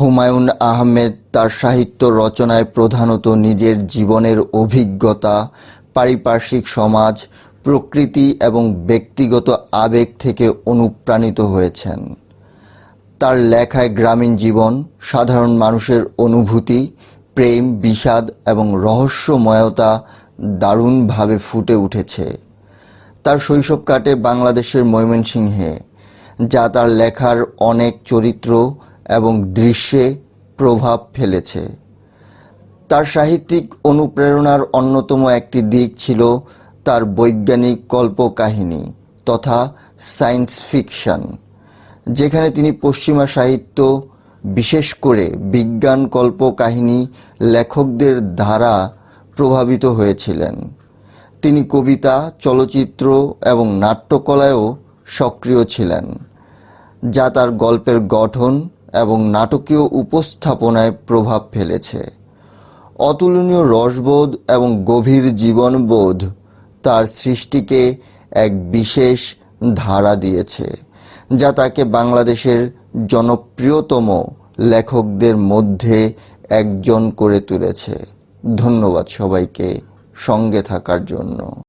হুমায়ুন আহমেদ তার সাহিত্য রচনায় প্রধানত নিজের জীবনের অভিজ্ঞতা, পারিপার্শ্বিক সমাজ, প্রকৃতি এবং ব্যক্তিগত আবেগ থেকে অনুপ্রাণিত হয়েছেন। তার লেখায় গ্রামীণ জীবন, সাধারণ মানুষের অনুভূতি, প্রেম, বিষাদ এবং রহস্যময়তা দারুণভাবে ফুটে উঠেছে। তার শৈশব কাটে বাংলাদেশের ময়মনসিংহে, যা তার লেখার অনেক চরিত্র এবং দৃশ্যে প্রভাব ফেলেছে। তার সাহিত্যিক অনুপ্রেরণার অন্যতম একটি দিক ছিল তার বৈজ্ঞানিক কল্পকাহিনী তথা সায়েন্স ফিকশন, যেখানে তিনি পশ্চিমা সাহিত্য, বিশেষ করে বিজ্ঞান কল্পকাহিনী লেখকদের দ্বারা প্রভাবিত হয়েছিলেন। তিনি কবিতা, চলচ্চিত্র এবং নাট্যকলায়ও সক্রিয় ছিলেন, যা তার গল্পের গঠন এবং নাটকীয় উপস্থাপনায় প্রভাব ফেলেছে। অতুলনীয় রসবোধ এবং গভীর জীবনবোধ তার সৃষ্টিকে এক বিশেষ ধারা দিয়েছে, যা তাকে বাংলাদেশের জনপ্রিয়তম লেখকদের মধ্যে একজন করে তুলেছে। ধন্যবাদ সবাইকে সঙ্গে থাকার জন্য।